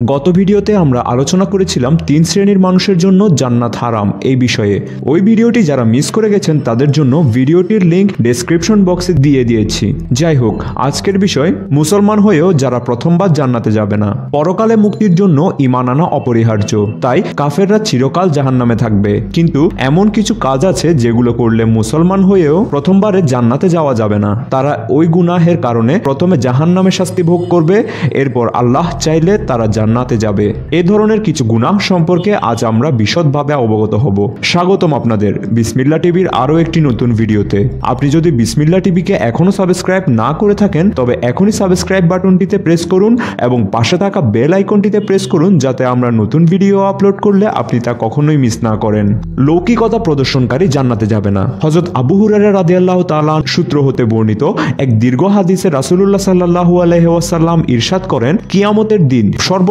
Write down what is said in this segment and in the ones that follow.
গত ভিডিওতে আমরা আলোচনা করেছিলাম তিন শ্রেণির মানুষের জন্য জান্নাত হারাম এই বিষয়ে। ওই ভিডিওটি যারা মিস করে গেছেন তাদের জন্য ভিডিওটির লিংক ডেসক্রিপশন বক্সে দিয়ে দিয়েছি। যাই হোক, আজকের বিষয়, মুসলমান হয়েও যারা প্রথমবার জান্নাতে যাবে না। পরকালে মুক্তির জন্য ইমান আনা অপরিহার্য। তাই কাফেররা চিরকাল জাহান্নামে থাকবে। কিন্তু এমন কিছু কাজ আছে যেগুলো করলে মুসলমান হয়েও প্রথমবারে জান্নাতে যাওয়া যাবে না। তারা ওই গুনাহের কারণে প্রথমে জাহান্নামে শাস্তি ভোগ করবে। এরপর আল্লাহ চাইলে তারা জান্নাতে যাবে। এ ধরনের কিছু গুনাহ সম্পর্কে আজ আমরা বিশদভাবে অবগত হব। স্বাগতম আপনাদের বিসমিল্লা টিভির আরও একটি নতুন ভিডিওতে। আপনি যদি বিসমিল্লা টিভিকে এখনও সাবস্ক্রাইব না করে থাকেন, তবে এখনই সাবস্ক্রাইব বাটনটিতে প্রেস করুন এবং পাশে থাকা বেল আইকনটিতে প্রেস করুন যাতে আমরা নতুন ভিডিও আপলোড করলে আপনি তা কখনোই মিস না করেন। লৌকিকতা প্রদর্শনকারী জান্নাতে যাবে না। হজরত আবু হুরারা রাদি আল্লাহ তালা সূত্র হতে বর্ণিত এক দীর্ঘ হাদিসে রাসুলুল্লাহ সাল্লাহু আলহাসাল্লাম ইরশাদ করেন, কিয়ামতের দিন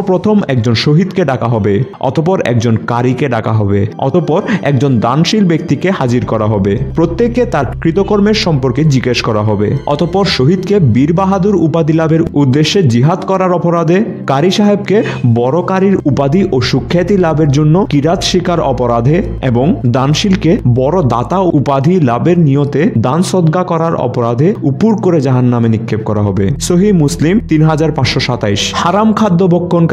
সর্বপ্রথম একজন শহীদকে ডাকা হবে, অতপর একজন কারীকে ডাকা হবে, অতপর একজন দানশীল ব্যক্তিকে হাজির করা হবে। প্রত্যেককে তার কৃতকর্মের সম্পর্কে জিজ্ঞেস করা হবে। অতপর শহীদকে বীর বাহাদুর উপাধি লাভের উদ্দেশ্যে জিহাদ করার অপরাধে, কারি সাহেবকে বড় কারীর উপাধি ও সুখ্যাতি লাভের জন্য কিরাত শিকার অপরাধে এবং দানশীলকে বড় দাতা উপাধি লাভের নিয়তে দান সদ্গা করার অপরাধে উপুর করে জাহান নামে নিক্ষেপ করা হবে। সহি মুসলিম তিন হাজার পাঁচশো সাতাইশ। হারাম খাদ্য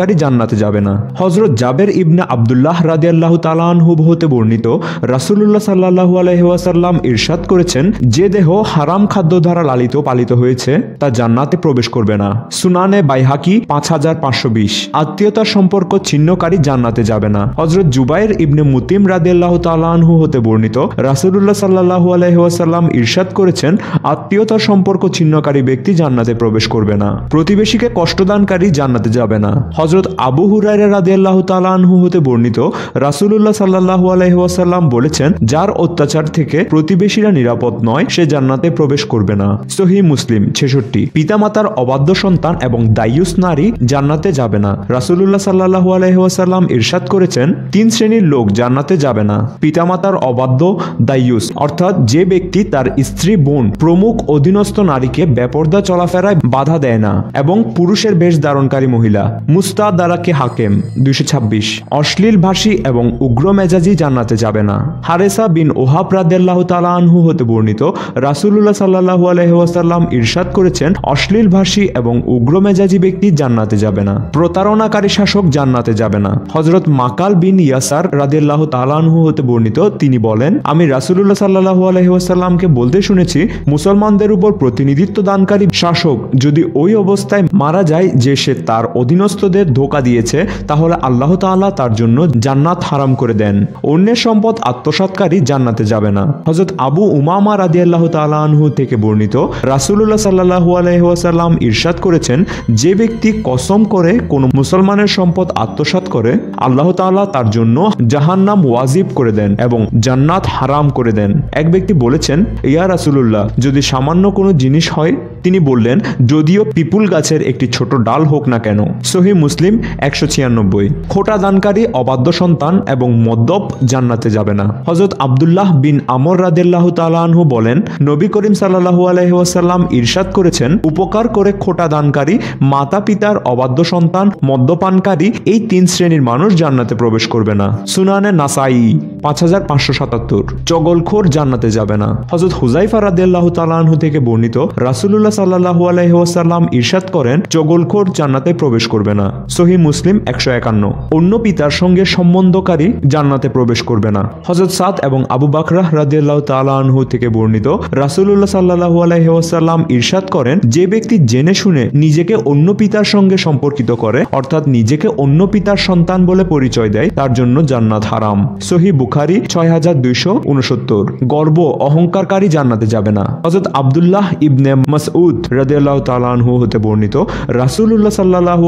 ভক্ষণকারী জান্নাতে যাবে না। হজরত জাবের ইবনে আবদুল্লাহ রাদিয়াল্লাহ তালানহু হতে বর্ণিত রাসুল্লাহ সাল্লাহু আলহাসাল্লাম ইরশাদ করেছেন, যে দেহ হারাম খাদ্য দ্বারা লালিত, পালিত হয়েছে, তা জান্নাতে প্রবেশ করবে না। সুনানে বাইহাকি পাঁচ হাজার পাঁচশো বিশ। আত্মীয়তার সম্পর্ক ছিন্নকারী জান্নাতে যাবে না। হজরত জুবাইর ইবনে মুতিম রাদিয়াল্লাহ তালানহু হতে বর্ণিত রাসুল্লাহ সাল্লাহু আলহাসাল্লাম ইরশাদ করেছেন, আত্মীয়তার সম্পর্ক ছিন্নকারী ব্যক্তি জান্নাতে প্রবেশ করবে না। প্রতিবেশীকে কষ্টদানকারী জান্নাতে যাবে না। হজরত আবু হুরাইরা রাদিয়াল্লাহু তালানহু হতে বর্ণিত রাসুলুল্লাহ সাল্লাহু আলহাসাল্লাম বলেছেন, যার অত্যাচার থেকে প্রতিবেশীরা নিরাপদ নয়, সে জান্নাতে প্রবেশ করবে না। সহি মুসলিম, ছেষট্টি, পিতামাতার অবাধ্য সন্তান এবং দায়ুস নারী জান্নাতে যাবে না। রাসুলুল্লাহ সাল্লাহু আলহাসাল্লাম ইরশাদ করেছেন, তিন শ্রেণির লোক জান্নাতে যাবে না। পিতামাতার অবাধ্য দায়ুস, অর্থাৎ যে ব্যক্তি তার স্ত্রী, বোন, প্রমুখ অধীনস্থ নারীকে বেপর্দা চলাফেরায় বাধা দেয় না এবং পুরুষের বেশ ধারণকারী মহিলা। মুস্তা দারাকে হাকেম, দুইশো ছাব্বিশ। অশ্লীল ভাষী এবং উগ্র মেজাজি জান্নাতে যাবে না। হারেসা বিন ওহাব রাদেল্লাহ তালানহু হতে বর্ণিত রাসুল্লাহ সাল্লাহু আলহাসাল্লাম ইরশাদ করেছেন, অশ্লীল ভাষী এবং উগ্র মেজাজি ব্যক্তি জান্নাতে যাবে না। প্রতারণাকারী শাসক জান্নাতে যাবে না। হজরত মাকাল বিন ইয়াসার রাদেল্লাহ তালানহু হতে বর্ণিত, তিনি বলেন, আমি রাসুল্লাহ সাল্লাহু আলহাসাল্লামকে বলতে শুনেছি, মুসলমানদের উপর প্রতিনিধিত্ব দানকারী শাসক যদি ওই অবস্থায় মারা যায় যে সে তার অধীনস্থদের ধোকা দিয়েছে, তাহলে আল্লাহ তাআলা তার জন্য জান্নাত হারাম করে দেন। অন্যের সম্পদ আত্মসাতকারী জান্নাতে যাবে না। হজরত আবু উমামা রাদি আল্লাহ তালাহু থেকে বর্ণিত রাসুল্লাহ সাল্লাহু আলহাসাল্লাম ইরশাদ করেছেন, যে ব্যক্তি কসম করে কোনো মুসলমানের সম্পদ আত্মসাত করে, আল্লাহ তাআলা তার জন্য জাহান্নাম ওয়াজিব করে দেন এবং জান্নাত হারাম করে দেন। এক ব্যক্তি বলেছেন, ইয়া রাসুল্লাহ যদি সামান্য কোনো জিনিস হয়? তিনি বললেন, যদিও পিপুল গাছের একটি ছোট ডাল হোক না কেন। সহি মুসলিম একশো ছিয়ানব্বই। খোটা দানকারী, অবাধ্য সন্তান এবং মদ্যপ জান্নাতে যাবে না। হজরত আবদুল্লাহ বিন আমর রাদেল্লাহ তালাহু বলেন, নবী করিম সাল্লাহু আলহাসাল্লাম ইরশাদ করেছেন, উপকার করে খোটা দানকারী, মাতা পিতার অবাধ্য সন্তান, মদ্যপানকারী এই তিন শ্রেণির মানুষ জান্নাতে প্রবেশ করবে না। সুনানে নাসাই পাঁচ হাজার পাঁচশো সাতাত্তর। চগলখোর জান্নাতে যাবে না। হজরত হুজাইফা রাদিয়াল্লাহু তালাহু থেকে বর্ণিত রাসুল্লাহ সাল্লাহু আলহাসাল্লাম ইরশাদ করেন, চগলখোর জান্নাতে প্রবেশ করবে না। সহি মুসলিম একশো একান্ন। অন্য পিতার সঙ্গে সম্বন্ধকারী জান্নাতে প্রবেশ করবে না। হজরত সাদ এবং আবু বাকরাহ রাদিয়াল্লাহু তালাহু থেকে বর্ণিত রাসুল্লাহ সাল্লাহু আলহাসাল্লাম ইরশাদ করেন, যে ব্যক্তি জেনে শুনে নিজেকে অন্য পিতার সঙ্গে সম্পর্কিত করে, অর্থাৎ নিজেকে অন্য পিতার সন্তান বলে পরিচয় দেয়, তার জন্য জান্নাত হারাম। সহি বুখারি ছয় হাজার দুইশো উনসত্তর। গর্ব অহংকারকারী জান্নাতে যাবে না। হজরত আবদুল্লাহ ইবনে মাসউদ রাদিয়াল্লাহু তালাহু হতে বর্ণিত রাসুল্লাহ সাল্লাহু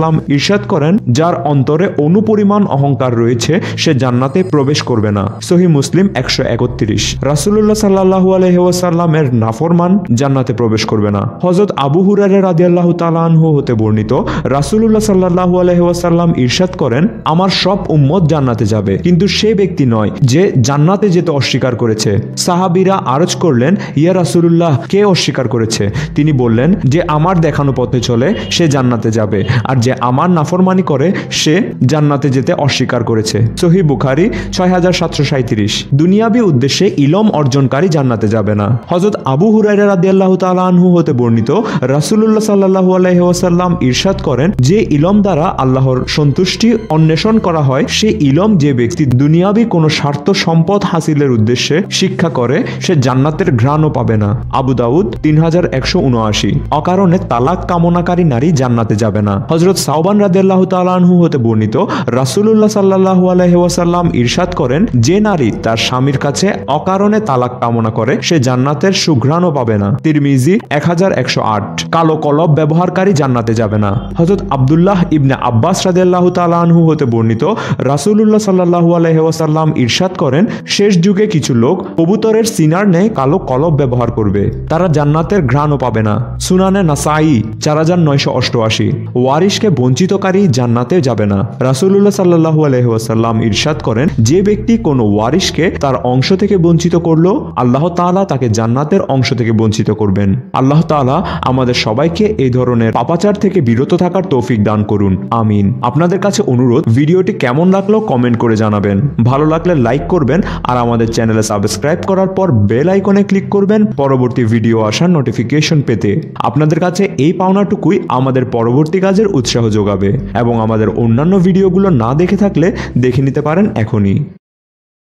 আলহাসাল্লাম ইরশাদ করেন, যার অন্তরে অনুপরিমাণ অহংকার রয়েছে, সে জান্নাতে প্রবেশ করবে না। সহি মুসলিম একশো একত্রিশ। রাসুল্লাহ সাল্লাহু আলহাসাল্লামের নাফরমান জান্নাতে প্রবেশ করবে না। হজরত আবু হুরারে রাদিয়াল্লাহ তালাহু হতে বর্ণিত রাসুল্লাহ সাল্লাহু আলহাসাল্লাম ইরশাদ করেন, আমার সব উম্মত জান্নাতে যাবে। কিন্তু সে ব্যক্তি নয়, যে জান্নাতে যেতে অস্বীকার করেছে। সাহাবিরা আরজ করলেন, ইয়া রাসুল্লাহ কে অস্বীকার করেছে? তিনি বললেন, যে আমার দেখানো পথে চলে, সে জান্নাতে যাবে, আর যে আমার নাফরমানি করে, সে জান্নাতে যেতে অস্বীকার করেছে। সহি বুখারি, ছয় হাজার সাতশো সাঁত্রিশ দুনিয়াবি উদ্দেশ্যে ইলম অর্জনকারী জান্নাতে যাবে না। হজরত আবু হুরাইরা রাদি আল্লাহ আনহু হতে বর্ণিত রাসুল্লাহ সাল্লাহু আলহিহাসাল্লাম ইরশাদ করেন, যে ইলম দ্বারা আল্লাহর সন্তুষ্টি অন্বেষণ করা হয়, সে ইলম যে ব্যক্তি দুনিয়াবি কোনো স্বার্থ সম্পদ হাসিলের উদ্দেশ্যে শিক্ষা করে, সে জান্নাতের ঘ্রাণও পাবে না। আবু দাউদ, তিন হাজার একশো উনআশি। অকারণে তালাক কামনাকারী নারী জান্নাতে যাবে না। হজরত সাউবান রাদিয়াল্লাহু তাআলাহু হতে বর্ণিত, রাসূলুল্লাহ সাল্লাল্লাহু আলাইহি ওয়াসাল্লাম ইরশাদ করেন, যে নারী তার স্বামীর কাছে অকারণে তালাক কামনা করে, সে জান্নাতের সুঘ্রাণও পাবে না। তিরমিজি এক হাজার একশো আট, কালো কলব ব্যবহারকারী জান্নাতে যাবে না। হজরত আবদুল্লাহ ইবনে আব্বাস রাদিয়াল্লাহু তাআলাহু হতে বর্ণিত, রাসূলুল্লাহ সাল্লাল্লাহু আলাইহি ওয়াসাল্লাম ইরশাদ করেন, শেষ যুগে কিছু লোক কবুতরের সিনার ন্যায় কালো কলব ব্যবহার করবে। তারা জান্নাতের ঘ্রাণও পাবে না। সুনানে নাসাই চার হাজার নয়শো অষ্টআশি। ওয়ারিশকে বঞ্চিতকারী জান্নাতে যাবে না। রাসূলুল্লাহ সাল্লাহু আলহিহাসাল্লাম ইরশাদ করেন, যে ব্যক্তি কোনো ওয়ারিশকে তার অংশ থেকে বঞ্চিত করল, আল্লাহ তাআলা তাকে জান্নাতের অংশ থেকে বঞ্চিত করবেন। আল্লাহ তাআলা আমাদের সবাইকে এই ধরনের পাপাচার থেকে বিরত থাকার তৌফিক দান করুন। আমিন। আপনাদের কাছে অনুরোধ, ভিডিওটি কেমন লাগল কমেন্ট করে জানাবেন। ভালো লাগলে লাইক করবেন আর আমাদের চ্যানেলে সাবস্ক্রাইব করার পর বেল আইকনে ক্লিক করবেন পরবর্তী ভিডিও আসার নোটিফিকেশন পেতে। আপনাদের কাছে এই পাওনাটুকুই আমাদের পরবর্তী কাজের উৎসাহ যোগাবে এবং আমাদের অন্যান্য ভিডিওগুলো না দেখে থাকলে দেখে নিতে পারেন এখনই।